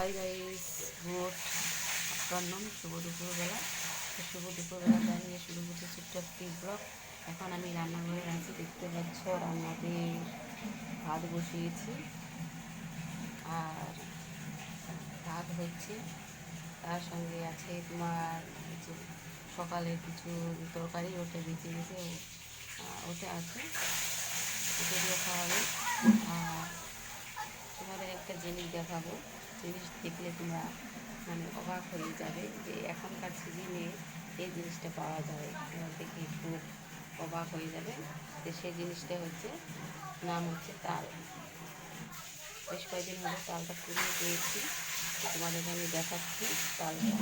High guys good afternoon শুভ দুপুরবেলা। শুভ দুপুরবেলা দাঁড়িয়ে শুরু করছি ছোট্ট একটি ব্লগ এখন আমি রান্নাঘরে আছি, দেখতে পাচ্ছ রান্নাতে ভাত বসিয়েছি। আর ভাত হচ্ছে, তার সঙ্গে আছে তোমার কিছু সকালে কিছু তরকারি, ওটা বেঁচে গেছে ওটা আছে। ওটা দিয়ে খাওয়াবে আর তোমাদের একটা জিনিস দেখাবো। জিনিস দেখলে তোমরা মানে অবাক হয়ে যাবে যে এখনকার সিজনে এই জিনিসটা পাওয়া যায়। এবার দেখে খুব অবাক হয়ে যাবে যে সেই জিনিসটা হচ্ছে নাম হচ্ছে তাল। বেশ কয়েকদিন হলো তালটা কুড়িয়ে পেয়েছি তোমাদেরকে আমি দেখাচ্ছি তালটা।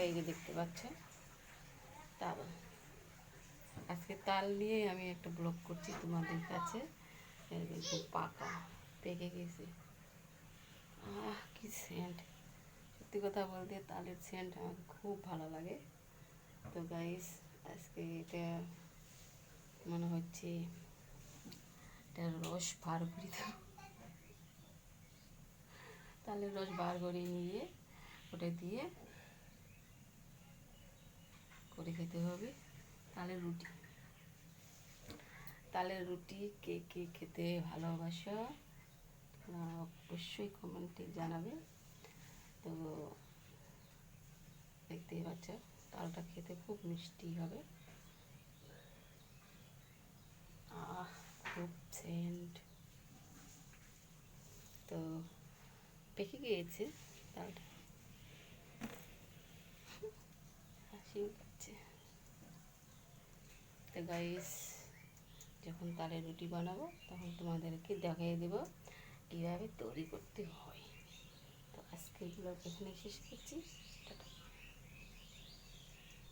এই দেখতে পাচ্ছ, তাল। আজকে তাল নিয়ে আমি একটা ব্লগ করছি তোমাদের কাছে। পাকা, পেকে গেছে। আহ, কি সেন্ট সত্যি কথা বলতে তালের সেন্ট আমার খুব ভালো লাগে। তো গাইস আজকে এটা মনে হচ্ছে এটা রস বার করি দেব। তালের রস বার করে নিয়ে ওটা দিয়ে করে খেতে হবে। তালের রুটি। তালের রুটি কে কে খেতে ভালোবাসো অবশ্যই কমেন্টে জানাবে তো দেখতেই পাচ্ছ তালটা খেতে খুব মিষ্টি হবে। আহ, খুব সেন্ট তো পেকে গিয়েছে তালটা। হাসিও পাচ্ছে। তো গাইস যখন তালের রুটি বানাবো, তখন তোমাদেরকে দেখিয়ে দেব কীভাবে তৈরি করতে হয়। তো আজকে এগুলো এখানে শেষ করছি।